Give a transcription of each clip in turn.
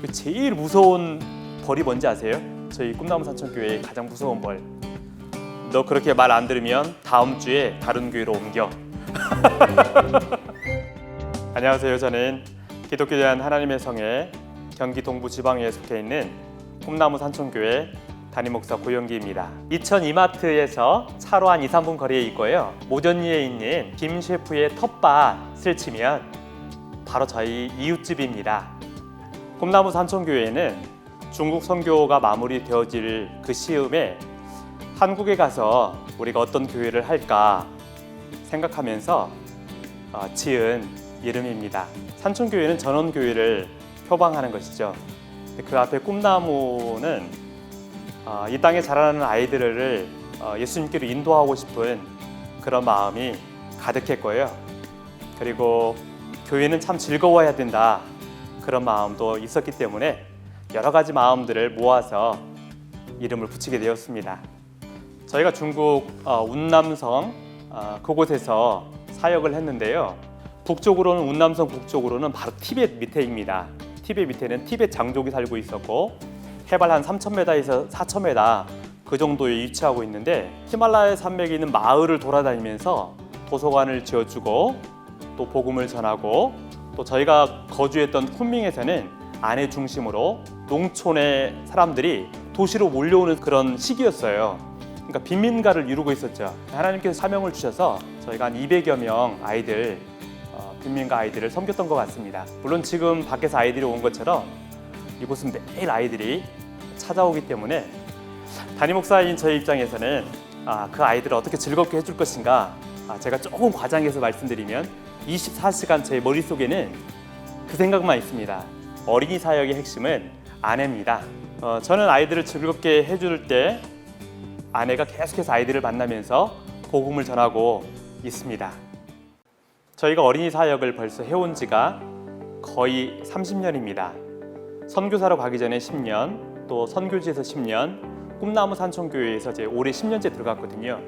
그 제일 무서운 벌이 뭔지 아세요? 저희 꿈나무 산천교회의 가장 무서운 벌. 너 그렇게 말 안 들으면 다음 주에 다른 교회로 옮겨. 안녕하세요. 저는 기독교 대한 하나님의 성에 경기 동부 지방에 속해 있는 꿈나무 산천교회 담임 목사 고영기입니다. 이천 이마트에서 차로 한 2, 3분 거리에 있고요. 모전리에 있는 김 셰프의 텃밭을 치면 바로 저희 이웃집입니다. 꿈나무 산천교회는 중국 선교가 마무리되어질 그 시음에 한국에 가서 우리가 어떤 교회를 할까 생각하면서 어, 지은 이름입니다. 산천교회는 전원교회를 표방하는 것이죠. 그 앞에 꿈나무는 어, 이 땅에 자라나는 아이들을 어, 예수님께로 인도하고 싶은 그런 마음이 가득했고요. 그리고 교회는 참 즐거워야 된다 그런 마음도 있었기 때문에 여러 가지 마음들을 모아서 이름을 붙이게 되었습니다. 저희가 중국 어, 운남성 어, 그곳에서 사역을 했는데요. 북쪽으로는 운남성 북쪽으로는 바로 티벳 밑에입니다. 티벳 밑에는 티벳 장족이 살고 있었고 해발 한 3,000m에서 4,000m 그 정도에 위치하고 있는데 히말라야 산맥에 있는 마을을 돌아다니면서 도서관을 지어주고 또 복음을 전하고 또 저희가 거주했던 쿤밍에서는 안에 중심으로 농촌의 사람들이 도시로 몰려오는 그런 시기였어요. 그러니까 빈민가를 이루고 있었죠. 하나님께서 사명을 주셔서 저희가 한 200여 명 아이들 어, 빈민가 아이들을 섬겼던 것 같습니다. 물론 지금 밖에서 아이들이 온 것처럼 이곳은 매일 아이들이 찾아오기 때문에 담임 목사인 저희 입장에서는 아, 그 아이들을 어떻게 즐겁게 해줄 것인가 아, 제가 조금 과장해서 말씀드리면 24시간 제 머릿속에는 그 생각만 있습니다. 어린이 사역의 핵심은 아내입니다. 어, 저는 아이들을 즐겁게 해줄 때 아내가 계속해서 아이들을 만나면서 복음을 전하고 있습니다. 저희가 어린이 사역을 벌써 해온 지가 거의 30년입니다. 선교사로 가기 전에 10년, 또 선교지에서 10년, 꿈나무 산촌교회에서 제 올해 10년째 들어갔거든요.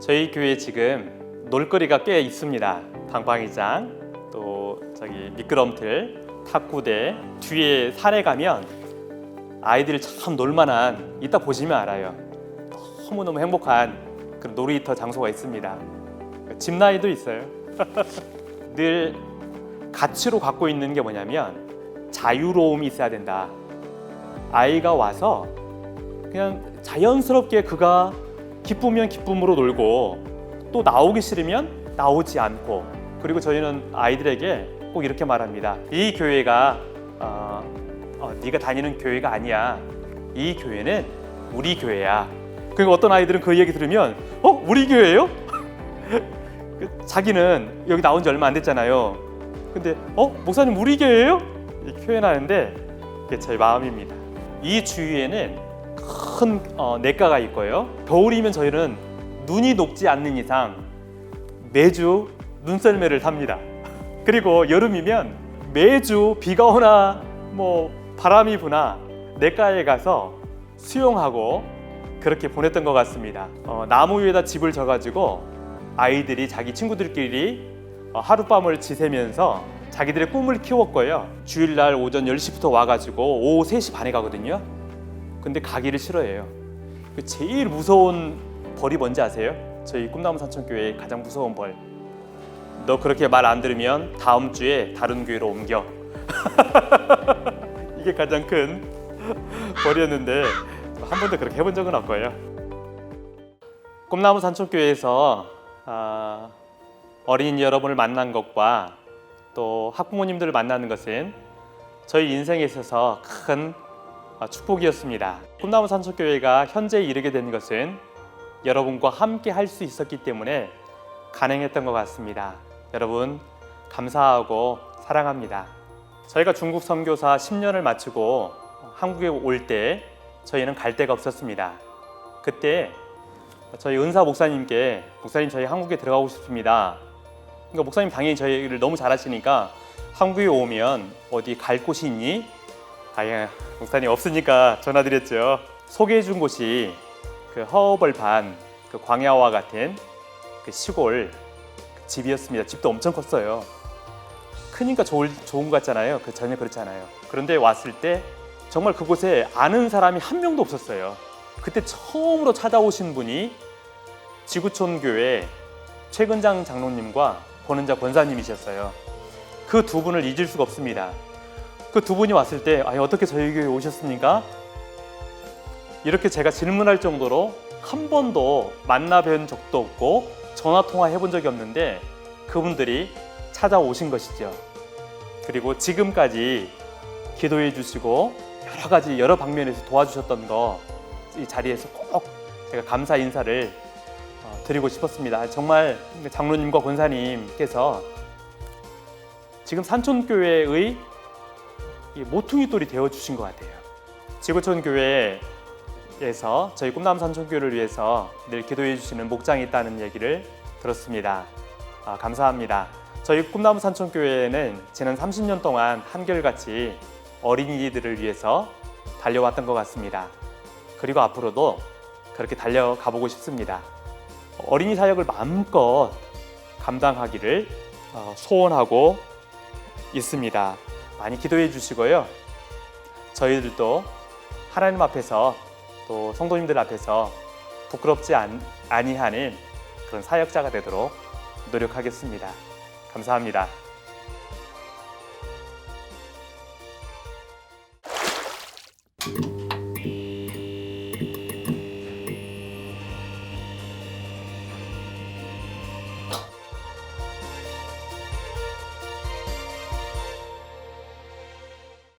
저희 교회 지금 놀거리가 꽤 있습니다. 방방이장, 또 저기 미끄럼틀, 탁구대, 뒤에 산에 가면 아이들이 참 놀만한 이따 보시면 알아요. 너무 너무 행복한 그런 놀이터 장소가 있습니다. 집 나이도 있어요. 늘 가치로 갖고 있는 게 뭐냐면 자유로움이 있어야 된다. 아이가 와서 그냥 자연스럽게 그가 기쁘면 기쁨으로 놀고 또 나오기 싫으면 나오지 않고 그리고 저희는 아이들에게 꼭 이렇게 말합니다. 이 교회가 어, 어, 네가 다니는 교회가 아니야. 이 교회는 우리 교회야. 그리고 어떤 아이들은 그 얘기 들으면 어 우리 교회예요? 그 자기는 여기 나온 지 얼마 안 됐잖아요. 근데 어 목사님 우리? 이렇게 표현하는데 그게 제 마음입니다. 이 주위에는 큰 어, 냇가가 있고요. 겨울이면 저희는 눈이 녹지 않는 이상 매주 눈썰매를 탑니다. 그리고 여름이면 매주 비가 오나 뭐 바람이 부나 냇가에 가서 수영하고 그렇게 보냈던 것 같습니다. 어, 나무 위에다 집을 져가지고 아이들이 자기 친구들끼리 어, 하룻밤을 지새면서 자기들의 꿈을 키웠고요. 주일날 오전 10시부터 와가지고 오후 3시 반에 가거든요. 근데 가기를 싫어해요. 그 제일 무서운 벌이 뭔지 아세요? 저희 꿈나무 산천교회의 가장 무서운 벌. 너 그렇게 말 안 들으면 다음 주에 다른 교회로 옮겨. 이게 가장 큰 벌이었는데 한 번도 그렇게 해본 적은 없고요. 꿈나무 산천교회에서 아, 어린이 여러분을 만난 것과 또 학부모님들을 만나는 것은 저희 인생에 있어서 큰 아, 축복이었습니다. 꿈나무 산천교회가 현재 이르게 된 것은 여러분과 함께 할 수 있었기 때문에 가능했던 것 같습니다. 여러분 감사하고 사랑합니다. 저희가 중국 선교사 10년을 마치고 한국에 올 때 저희는 갈 데가 없었습니다. 그때 저희 은사 목사님께 목사님 저희 한국에 들어가고 싶습니다. 그러니까 목사님 당연히 저희를 너무 잘하시니까 한국에 오면 어디 갈 곳이 있니? 아예 목사님 없으니까 전화드렸죠. 소개해 준 곳이 그 허허벌판 그 광야와 같은 그 시골 그 집이었습니다. 집도 엄청 컸어요. 크니까 좋을, 좋은 것 같잖아요. 그 전혀 그렇지 않아요. 그런데 왔을 때 정말 그곳에 아는 사람이 한 명도 없었어요. 그때 처음으로 찾아오신 분이 지구촌 교회 최근장 장로님과 권은자 권사님이셨어요. 그 두 분을 잊을 수가 없습니다. 그 두 분이 왔을 때 아, 어떻게 저희 교회 오셨습니까? 이렇게 제가 질문할 정도로 한 번도 만나 뵌 적도 없고 전화 통화 해 본 적이 없는데 그분들이 찾아오신 것이죠. 그리고 지금까지 기도해 주시고 여러 가지 여러 방면에서 도와주셨던 거 이 자리에서 꼭 제가 감사 인사를 어, 드리고 싶었습니다. 정말 장로님과 권사님께서 지금 산촌교회의 이 모퉁이돌이 되어 주신 것 같아요. 지구촌 교회 에서 저희 꿈남 산촌교회를 위해서 늘 기도해 주시는 목장이 있다는 얘기를 들었습니다. 아, 감사합니다. 저희 꿈나무 산촌교회는 지난 30년 동안 한결같이 어린이들을 위해서 달려왔던 것 같습니다. 그리고 앞으로도 그렇게 달려가 보고 싶습니다. 어린이 사역을 마음껏 감당하기를 어, 소원하고 있습니다. 많이 기도해 주시고요. 저희들도 하나님 앞에서 또 성도님들 앞에서 부끄럽지 않, 아니하는 그런 사역자가 되도록 노력하겠습니다. 감사합니다.